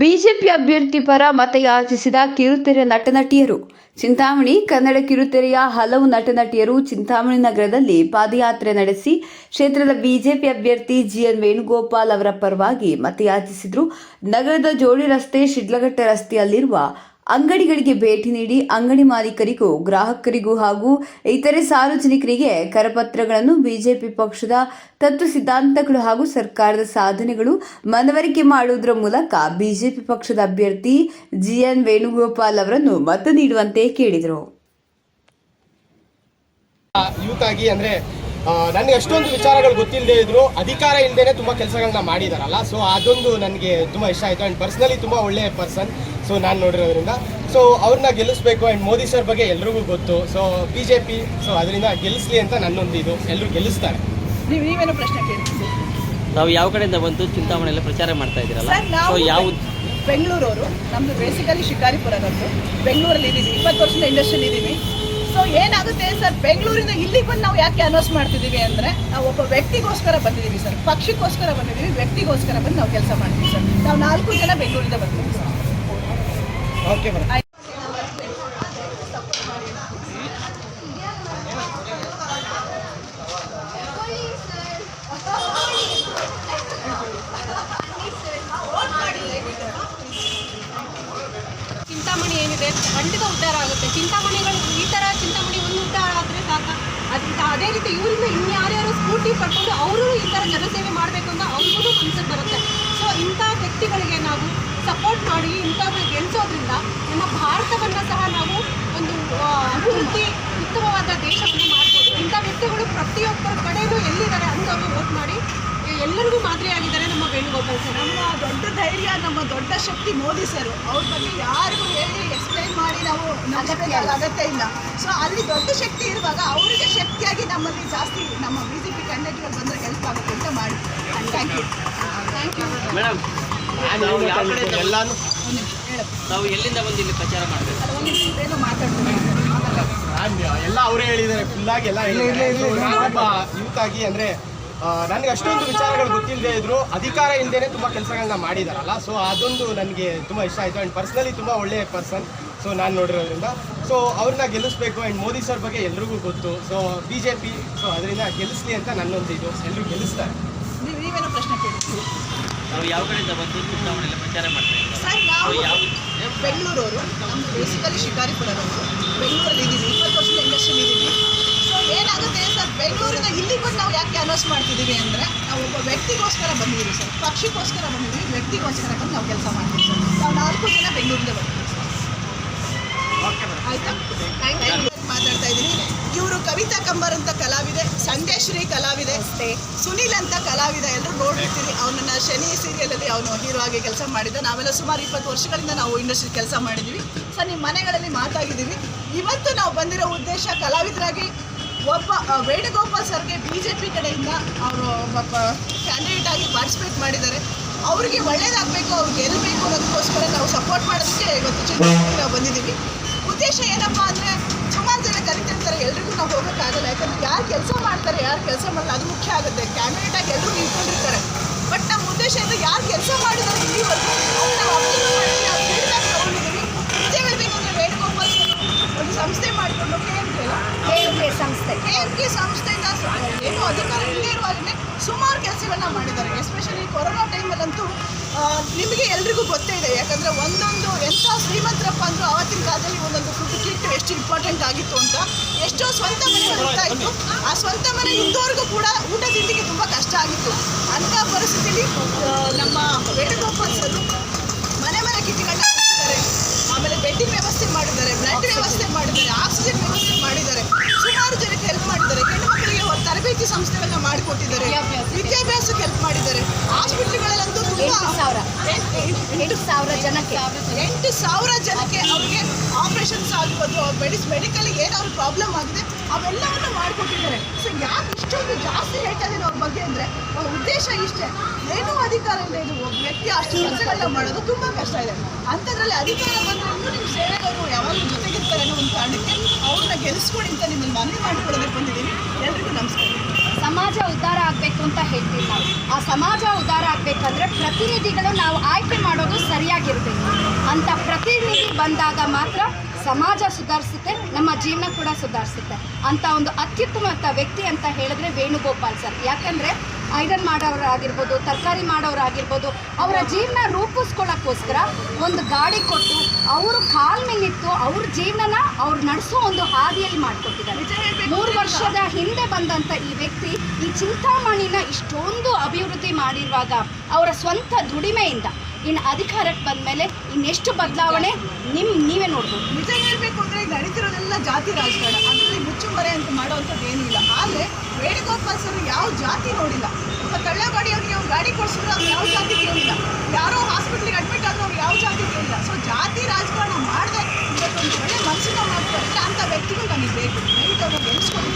BJP ಅಭ್ಯರ್ಥಿ ಪರ ಮತಯಾಚಿಸಿದ ಕಿರುತೆರೆ ನಟನಟಿಯರು. ಚಿಂತಾಮಣಿ, ಕನ್ನಡ ಕಿರುತೆರೆಯ ಹಲವು ನಟನಟಿಯರು ಚಿಂತಾಮಣಿ ನಗರದಲ್ಲಿ ಪಾದಯಾತ್ರೆ ನಡೆಸಿ ಕ್ಷೇತ್ರದ ಬಿಜೆಪಿ ಅಭ್ಯರ್ಥಿ ಜಿಎನ್ ವೇಣುಗೋಪಾಲ್ ಅವರ ಪರವಾಗಿ ಮತಯಾಚಿಸಿದ್ರು. ನಗರದ ಜೋಡಿ ರಸ್ತೆ, ಶಿಡ್ಲಘಟ್ಟ ರಸ್ತೆಯಲ್ಲಿರುವ ಅಂಗಡಿಗಳಿಗೆ ಭೇಟಿ ನೀಡಿ ಅಂಗಡಿ ಮಾಲೀಕರಿಗೂ, ಗ್ರಾಹಕರಿಗೂ ಹಾಗೂ ಇತರೆ ಸಾರ್ವಜನಿಕರಿಗೆ ಕರಪತ್ರಗಳನ್ನು ಬಿಜೆಪಿ ಪಕ್ಷದ ತತ್ವ ಸಿದ್ಧಾಂತಗಳು ಹಾಗೂ ಸರ್ಕಾರದ ಸಾಧನೆಗಳು ಮನವರಿಕೆ ಮಾಡುವುದರ ಮೂಲಕ ಬಿಜೆಪಿ ಪಕ್ಷದ ಅಭ್ಯರ್ಥಿ ಜಿಎನ್ ವೇಣುಗೋಪಾಲ್ ಅವರನ್ನು ಮತ ನೀಡುವಂತೆ ಕೇಳಿದರು. ನನಗೆ ಅಷ್ಟೊಂದು ವಿಚಾರಗಳು ಗೊತ್ತಿಲ್ಲದೆ ಇದ್ರು ಅಧಿಕಾರ ಇಲ್ಲದೇ ತುಂಬ ಕೆಲಸಗಳನ್ನ ಮಾಡಿದಾರಲ್ಲ ಸೊ ಅದೊಂದು ನನಗೆ ತುಂಬ ಇಷ್ಟ ಆಯಿತು. ಆ್ಯಂಡ್ ಪರ್ಸ್ನಲಿ ತುಂಬ ಒಳ್ಳೆಯ ಪರ್ಸನ್ ಸೊ ನಾನು ನೋಡಿರೋದ್ರಿಂದ. ಸೊ ಅವ್ರನ್ನ ಗೆಲ್ಲಿಸ್ಬೇಕು ಆ್ಯಂಡ್ ಮೋದಿ ಸರ್ ಬಗ್ಗೆ ಎಲ್ರಿಗೂ ಗೊತ್ತು. So B J P so ಅದರಿಂದ ಗೆಲ್ಲಿಸ್ಲಿ ಅಂತ ನನ್ನೊಂದು ಇದು ಎಲ್ಲರೂ ಗೆಲ್ಲಿಸ್ತಾರೆ. ನೀವು ನೀವೇನು ಪ್ರಶ್ನೆ ಕೇಳಿ ನಾವು ಯಾವ ಕಡೆಯಿಂದ ಬಂದು ಚಿಂತಾಮಣೆಯಲ್ಲಿ ಪ್ರಚಾರ ಮಾಡ್ತಾ ಇದ್ದೀರಲ್ಲ? ಸೊ ಯಾವ ಬೆಂಗಳೂರವರು ನಮ್ದು ಬೇಸಿಕಲಿ ಶಿಕಾರಿಪುರದದ್ದು ಬೆಂಗಳೂರಲ್ಲಿ ಇದ್ದೀವಿ ಇಪ್ಪತ್ತು ವರ್ಷದ ಇಂಡಸ್ಟ್ರಿಯಲ್ಲಿ ಇದ್ದೀವಿ ಸೊ ಏನಾಗುತ್ತೆ ಸರ್? ಬೆಂಗಳೂರಿಂದ ಇಲ್ಲಿಗೆ ಬಂದು ನಾವು ಯಾಕೆ ಅನೌನ್ಸ್ ಮಾಡ್ತಿದ್ದೀವಿ ಅಂದರೆ, ನಾವು ಒಬ್ಬ ವ್ಯಕ್ತಿಗೋಸ್ಕರ ಬಂದಿದ್ದೀವಿ ಸರ್. ಪಕ್ಷಿಗೋಸ್ಕರ ಬಂದಿದ್ದೀವಿ, ವ್ಯಕ್ತಿಗೋಸ್ಕರ ಬಂದು ನಾವು ಕೆಲಸ ಮಾಡ್ತೀವಿ ಸರ್. ನಾವು ನಾಲ್ಕು ಜನ ಬೆಂಗಳೂರಿಂದ ಬರ್ತೀವಿ ಸರ್. ಓಕೆ ಮೇಡಮ್ ಚಿಂತಾಮಣಿ ಏನಿದೆ? ಖಂಡಿತ ಉದ್ಧಾರ ಆಗುತ್ತೆ. ಚಿಂತಾಮಣಿಗಳು ಈ ಥರ ಚಿಂತಾಮಣಿ ಒಂದು ಉದ್ಧಾರ ಆದರೆ ಸಾಕ. ಅದರಿಂದ ಅದೇ ರೀತಿ ಇವರಿಂದ ಇನ್ಯಾರ್ಯಾರು ಸ್ಫೂರ್ತಿ ಪಡ್ಕೊಂಡು ಅವರು ಈ ಥರ ಜನಸೇವೆ ಮಾಡಬೇಕು ಅಂತ ಅವ್ರಿಗೂ ಮನಸ್ಸಿಗೆ ಬರುತ್ತೆ. ಸೊ ಇಂಥ ವ್ಯಕ್ತಿಗಳಿಗೆ ನಾವು ಸಪೋರ್ಟ್ ಮಾಡಿ ಇಂಥವ್ರನ್ನ ಗೆಲ್ಸೋದ್ರಿಂದ ನಮ್ಮ ಭಾರತವನ್ನು ಸಹ ನಾವು ಒಂದು ಅಭಿವೃದ್ಧಿ ಉತ್ತಮವಾದ ದೇಶವನ್ನು ಮಾಡ್ಬೋದು. ಇಂಥ ವ್ಯಕ್ತಿಗಳು ಪ್ರತಿಯೊಬ್ಬರ ಕಡೆಯೂ ಎಲ್ಲಿದ್ದಾರೆ ಅಂಥವ್ರು ವೋಟ್ ಮಾಡಿ ಎಲ್ಲರಿಗೂ ಮಾದರಿಯಾಗಿದ್ದಾರೆ. ವೇಣುಗೋಪಾಲ್ ಸರ್ ನಮ್ಮ ದೊಡ್ಡ ಧೈರ್ಯ ನಮ್ಮ ದೊಡ್ಡ ಶಕ್ತಿ ಮೋದಿ ಸರ್. ಅವ್ರ ಬಗ್ಗೆ ಯಾರಿಗೂ ಹೇಳಿ ಎಕ್ಸ್ಪ್ಲೈನ್ ಮಾಡಿ ನಾವು ನಗಬೇಕಾದ ಅಗತ್ಯ ಇಲ್ಲ. ಸೊ ಅಲ್ಲಿ ದೊಡ್ಡ ಶಕ್ತಿ ಇರುವಾಗ ಅವರಿಗೆ ಶಕ್ತಿಯಾಗಿ ನಮ್ಮಲ್ಲಿ ಜಾಸ್ತಿ ನಮ್ಮ ಬಿ ಜೆ ಪಿ ಕ್ಯಾಂಡಿಡೇಟ್ಗಳು ಬಂದರೆ ಹೆಲ್ಪ್ ಆಗುತ್ತೆ ಅಂತ ಮಾಡಿ. Thank you thank you madam ನಾನು ಎಲ್ಲಾನು ಒಂದು ನಿಮಿಷ ಎಲ್ಲಿಂದ ಬಂದು ಇಲ್ಲಿ ಪ್ರಚಾರ ಮಾಡಬೇಕು? ಮಾತಾಡ್ತೀವಿ ಏನೋ ಎಲ್ಲ ಅವರೇ ಹೇಳಿದ್ದಾರೆ. ಫುಲ್ಲಾಗಿ ಎಲ್ಲ ಹೇಳಿದ್ದಾರೆ. So, ನಾನೊಬ್ಬ ಯೂತ್ ಆಗಿ ಅಂದ್ರೆ ನನಗೆ ಅಷ್ಟೊಂದು ವಿಚಾರಗಳು ಗೊತ್ತಿಲ್ಲದೆ ಇದ್ರು. ಅಧಿಕಾರ ಇಲ್ಲದೇನೆ ತುಂಬ ಕೆಲಸಗಳನ್ನ ಮಾಡಿದಾರಲ್ಲ. ಸೊ ಅದೊಂದು ನನಗೆ ತುಂಬ ಇಷ್ಟ ಆಯಿತು. ಆ್ಯಂಡ್ ಪರ್ಸ್ನಲಿ ತುಂಬ ಒಳ್ಳೆಯ ಪರ್ಸನ್ ಸೊ ನಾನು ನೋಡಿರೋದ್ರಿಂದ. ಸೊ ಅವ್ರನ್ನ ಗೆಲ್ಲಿಸ್ಬೇಕು ಆ್ಯಂಡ್ ಮೋದಿ ಸರ್ ಬಗ್ಗೆ ಎಲ್ರಿಗೂ ಗೊತ್ತು. So B J P so ಅದರಿಂದ ಗೆಲ್ಲಿಸ್ಲಿ ಅಂತ ನನ್ನೊಂದು ಇದು. ಎಲ್ಲರೂ ಗೆಲ್ಲಿಸ್ತಾರೆ. ನೀವು ನೀವೇನೋ ಪ್ರಶ್ನೆ ತಾವು ಯಾವ ಕಡೆಯಿಂದ ಬಂದು ಚುನಾವಣೆಯಲ್ಲಿ ಪ್ರಚಾರ ಮಾಡ್ತಾರೆ ಸರ್ ಸೊ ನಾವು ಯಾವ ಬೆಂಗಳೂರವರು ಬೇಸಿಕಲಿ ಶಿಕಾರಿಪುರದವರು. ಬೆಂಗಳೂರಲ್ಲಿ ಇದ್ದೀವಿ ಇಪ್ಪತ್ತು ವರ್ಷದ ಇಂಡಸ್ಟ್ರಿಯಲ್ಲಿ ಇದ್ದೀವಿ ಏನಾಗುತ್ತೆ ಸರ್ ಬೆಂಗಳೂರಿಂದ ಇಲ್ಲಿ ಬಂದು ನಾವು ಯಾಕೆ ಅನೌನ್ಸ್ ಮಾಡ್ತಿದ್ದೀವಿ ಅಂದರೆ ನಾವು ಒಬ್ಬ ವ್ಯಕ್ತಿಗೋಸ್ಕರ ಬಂದಿದ್ದೀವಿ ಸರ್. ಪಕ್ಷಿಗೋಸ್ಕರ ಬಂದಿದ್ದೀವಿ ವ್ಯಕ್ತಿಗೋಸ್ಕರ ಬಂದು ನಾವು ಕೆಲಸ ಮಾಡ್ತೀವಿ ಸರ್. ನಾವು ನಾಲ್ಕು ಜನ ಬೆಂಗಳೂರಿಂದ ಬರ್ತೀವಿ ಸರ್. ಆಯ್ತಾ? ಮಾತಾಡ್ತಾ ಇದ್ದೀನಿ. ಇವರು ಕವಿತಾ ಕಂಬರ್ ಅಂತ ಕಲಾವಿದೆ ಸಂಜಯಶ್ರೀ ಕಲಾವಿದೆ ಸುನೀಲ್ ಅಂತ ಕಲಾವಿದೆ. ಎಲ್ಲರೂ ನೋಡಿರ್ತೀರಿ ಅವನನ್ನ ಶನಿ ಸೀರಿಯಲಲ್ಲಿ ಅವನು ಹೀರೋ ಆಗಿ ಕೆಲಸ ಮಾಡಿದ್ದ. ನಾವೆಲ್ಲ ಸುಮಾರು ಇಪ್ಪತ್ತು ವರ್ಷಗಳಿಂದ ನಾವು ಇಂಡಸ್ಟ್ರಿ ಕೆಲಸ ಮಾಡಿದ್ದೀವಿ. ಸರ್ ನಿಮ್ಮ ಮನೆಗಳಲ್ಲಿ ಮಾತಾಗಿದ್ದೀವಿ. ಇವತ್ತು ನಾವು ಬಂದಿರೋ ಉದ್ದೇಶ ಕಲಾವಿದರಾಗಿ ಒಬ್ಬ ವೇಣುಗೋಪಾಲ್ ಸರ್ಗೆ ಬಿ ಜೆ ಪಿ ಕಡೆಯಿಂದ ಅವರು ಒಬ್ಬ ಕ್ಯಾಂಡಿಡೇಟ್ ಆಗಿ ಪಾರ್ಟಿಸಿಪೇಟ್ ಮಾಡಿದ್ದಾರೆ. ಅವರಿಗೆ ಒಳ್ಳೇದಾಗಬೇಕು, ಅವ್ರಿಗೆ ಗೆಲ್ಲಬೇಕು ಅನ್ನೋದಕ್ಕೋಸ್ಕರ ನಾವು ಸಪೋರ್ಟ್ ಮಾಡೋದಕ್ಕೆ ಇವತ್ತು ಚಿತ್ರದುರ್ಗಕ್ಕೆ ನಾವು ಬಂದಿದ್ದೀವಿ. ಉದ್ದೇಶ ಏನಪ್ಪ ಅಂದರೆ, ಸುಮಾರು ಜನ ಕರಿತಿರ್ತಾರೆ, ಎಲ್ರಿಗೂ ನಾವು ಹೋಗೋಕ್ಕಾಗಲ್ಲ. ಯಾಕಂದ್ರೆ ಯಾರು ಕೆಲಸ ಮಾಡ್ತಾರೆ, ಯಾರು ಕೆಲಸ ಮಾಡಲ್ಲ, ಅದು ಮುಖ್ಯ ಆಗುತ್ತೆ. ಕ್ಯಾಂಡಿಡೇಟ್ ಆಗಿ ಎಲ್ಲರೂ ನಿಂತ್ಕೊಂಡಿರ್ತಾರೆ. ಬಟ್ ನಮ್ಮ ಉದ್ದೇಶ ಅಂದರೆ ಯಾರು ಕೆಲಸ ಮಾಡಿದ್ದಾರೆ ಇಲ್ಲಿವರೆಗೂ ಅವ್ರು ನಾವು ಅಬ್ಸರ್ವ್ ಮಾಡಿ ನಾವು ಫೀಡ್ಬ್ಯಾಕ್ ತೊಗೊಂಡಿದ್ದೀವಿ ನಿಜ ಹೇಳಬೇಕು ಅಂದರೆ ವೇಣುಗೋಪಾಲ್ ಸರ್ ಒಂದು ಸಂಸ್ಥೆ ಮಾಡಿಕೊಂಡು K M K M K ಸಂಸ್ಥೆ ಕೆ ಎಂ ಕೆ ಸಂಸ್ಥೆಯಿಂದ ಸ- ಏನು ಅಧಿಕಾರ ಇಲ್ಲೇ ಇರುವಾಗಲೇ ಸುಮಾರು ಕೆಲಸಗಳನ್ನ ಮಾಡಿದ್ದಾರೆ. ಎಸ್ಪೆಷಲಿ ಕೊರೋನಾ ಟೈಮಲ್ಲಂತೂ ನಿಮಗೆ ಎಲ್ರಿಗೂ ಗೊತ್ತೇ ಇದೆ. ಯಾಕಂದರೆ ಒಂದೊಂದು ಎಂಥ ಶ್ರೀಮಂತರಪ್ಪ ಅಂದರೂ ಆವತ್ತಿನ ಕಾಲದಲ್ಲಿ ಒಂದೊಂದು ಫುಡ್ ಕಿಟ್ ಎಷ್ಟು ಇಂಪಾರ್ಟೆಂಟ್ ಆಗಿತ್ತು ಅಂತ ಎಷ್ಟೋ ಸ್ವಂತ ಮನೆ ಬರ್ತಾ ಇತ್ತು. ಆ ಸ್ವಂತ ಮನೆ ಇದ್ದವ್ರಿಗೂ ಕೂಡ ಊಟ ತಿಂಡಿಗೆ ತುಂಬ ಕಷ್ಟ ಆಗಿತ್ತು. ಅಂಥ ಪರಿಸ್ಥಿತಿಯಲ್ಲಿ ನಮ್ಮ ವೇಣುಗೋಪಾಲ್ ಮನೆ ಮನೆ ಕಿಟ್ಗಳನ್ನ ಮಾಡಿದ್ದಾರೆ ಆಮೇಲೆ ಬೆಡ್ಡಿಂಗ್ ವ್ಯವಸ್ಥೆ ಮಾಡಿದ್ದಾರೆ ಬ್ಲಡ್ ವ್ಯವಸ್ಥೆ ಮಾಡಿದ್ದಾರೆ ಆಕ್ಸಿಜನ್ ವ್ಯವಸ್ಥೆ ಮಾಡಿದ್ದಾರೆ. ಸುಮಾರು ಜನಕ್ಕೆ ಹೆಲ್ಪ್ ಮಾಡಿದ್ದಾರೆ. ಹೆಣ್ಣು ಮಕ್ಕಳಿಗೆ ತರಬೇತಿ ಸಂಸ್ಥೆಗಳನ್ನ ಮಾಡಿಕೊಟ್ಟಿದ್ದಾರೆ. ವಿದ್ಯಾಭ್ಯಾಸಕ್ಕೆ ಹೆಲ್ಪ್ ಮಾಡಿದ್ದಾರೆ ಹಾಸ್ಪಿಟ್ಲ್ಗಳಲ್ಲಂತೂ ತುಂಬಾ ಸಾವಿರ. ಎಂಟು- ಸಾವಿರ ಜನಕ್ಕೆ. ಎಂಟು ಸಾವಿರ ಜನಕ್ಕೆ ಅವ್ರಿಗೆ ಆಪ್ರೇಷನ್ಸ್ ಆಗ್ಬೋದು ಮೆಡಿಸ್ ಮೆಡಿಕಲ್ ಏನಾದ್ರು ಪ್ರಾಬ್ಲಮ್ ಆಗಿದೆ, ಅವೆಲ್ಲವನ್ನು ಮಾಡಿಕೊಟ್ಟಿದ್ದಾರೆ. ಸೊ ಯಾಕೆ ಇಷ್ಟೊಂದು ಜಾಸ್ತಿ ಹೇಳ್ತಾ ಇದ್ದೀನಿ ಅವ್ರ ಬಗ್ಗೆ ಅಂದರೆ, ಅವ್ರ ಉದ್ದೇಶ ಇಷ್ಟೇ. ಏನೂ ಅಧಿಕಾರ ಇಲ್ಲ ಇದು ಒಬ್ಬ ವ್ಯಕ್ತಿ ಅಷ್ಟು ಕೆಲಸಗಳನ್ನ ಮಾಡೋದು ತುಂಬ ಕಷ್ಟ ಇದೆ. ಅಂಥದ್ರಲ್ಲಿ ಅಧಿಕಾರ ಬಂದ್ರೂ ನಿಮ್ಮ ಸೇವೆಗಳು ಯಾವಾಗಲೂ ಜೊತೆಗಿರ್ತಾರೆ ಅನ್ನೋ ಒಂದು ಕಾರಣಕ್ಕೆ ಅವ್ರನ್ನ ಗೆಲ್ಲಿಸ್ಕೊಡಿ ಅಂತ ನಿಮ್ಮಲ್ಲಿ ಮನವಿ ಮಾಡ್ಕೊಳ್ಳೋದಕ್ಕೆ ಬಂದಿದ್ದೀನಿ. ಎಲ್ರಿಗೂ ನಮಸ್ಕಾರ. ಸಮಾಜ ಉದ್ಧಾರ ಆಗಬೇಕು ಅಂತ ಹೇಳ್ತೀವಿ ನಾವು. ಆ ಸಮಾಜ ಉದ್ಧಾರ ಆಗಬೇಕಂದ್ರೆ ಪ್ರತಿನಿಧಿಗಳು ನಾವು ಆಯ್ಕೆ ಮಾಡೋದು ಸರಿಯಾಗಿರಬೇಕು. ಅಂತ ಪ್ರತಿನಿಧಿ ಬಂದಾಗ ಮಾತ್ರ ಸಮಾಜ ಸುಧಾರಿಸುತ್ತೆ, ನಮ್ಮ ಜೀವನ ಕೂಡ ಸುಧಾರಿಸುತ್ತೆ. ಅಂತ ಒಂದು ಅತ್ಯುತ್ತಮ ವ್ಯಕ್ತಿ ಅಂತ ಹೇಳಿದ್ರೆ ವೇಣುಗೋಪಾಲ್ ಸರ್. ಯಾಕಂದರೆ ಐರನ್ ಮಾಡೋರಾಗಿರ್ಬೋದು, ತರಕಾರಿ ಮಾಡೋರಾಗಿರ್ಬೋದು, ಅವರ ಜೀವನ ರೂಪಿಸ್ಕೊಳ್ಳೋಕ್ಕೋಸ್ಕರ ಒಂದು ಗಾಡಿ ಕೊಟ್ಟು ಅವರು ಕಾಲ್ ಮೇಲಿತ್ತು ಅವ್ರ ಜೀವನನ ಅವ್ರು ನಡೆಸೋ ಒಂದು ಹಾದಿಯಲ್ಲಿ ಮಾಡಿಕೊಟ್ಟಿದ್ದಾರೆ. ಮೂರು ವರ್ಷದ ಹಿಂದೆ ಬಂದಂಥ ಈ ವ್ಯಕ್ತಿ ಈ ಚಿಂತಾಮಣಿನ ಇಷ್ಟೊಂದು ಅಭಿವೃದ್ಧಿ ಮಾಡಿರುವಾಗ ಅವರ ಸ್ವಂತ ದುಡಿಮೆಯಿಂದ ಇನ್ನು ಅಧಿಕಾರಕ್ಕೆ ಬಂದ ಮೇಲೆ ಇನ್ನೆಷ್ಟು ಬದಲಾವಣೆ ನಿಮ್ಮ ನೀವೇ ನೋಡ್ಬೋದು. ನಿಜ ಹೇಳಬೇಕು ಅಂದರೆ ನಡೀತಿರೋದೆಲ್ಲ ಜಾತಿ ರಾಜಕಾರಣ. ಹೆಚ್ಚುವರೆ ಅಂತ ಮಾಡೋವಂಥದ್ದು ಏನೂ ಇಲ್ಲ. ಆದರೆ ವೇಣುಗೋಪಾಲ್ ಸರ್ ಯಾವ ಜಾತಿ ನೋಡಿಲ್ಲ. ಒಬ್ಬ ತಳ್ಳೇಬಾಡಿ ಅವ್ರಿಗೆ ಅವ್ರು ಗಾಡಿ ಕೊಡಿಸಿದ್ರು, ಅವ್ರು ಯಾವ ಜಾತಿ ಕೇಳಿಲ್ಲ. ಯಾರೋ ಹಾಸ್ಪಿಟ್ಲಿಗೆ ಅಡ್ಮಿಟ್ ಆದರೂ ಅವ್ರು ಯಾವ ಜಾತಿ ಕೇಳಿಲ್ಲ. ಸೊ ಜಾತಿ ರಾಜಕಾರಣ ಮಾಡದೆ ಇವತ್ತೊಂದು ಒಳ್ಳೆ ಮನಸ್ಸಿನ ಮಾಡ್ತಾರೆ ಅಂತ ವ್ಯಕ್ತಿಗಳು ನನಗೆ ಬೇಕು ದಯವಿಟ್ಟು ಅವ್ರಿಗೆ ಎಣಿಸ್ಕೊಂಡು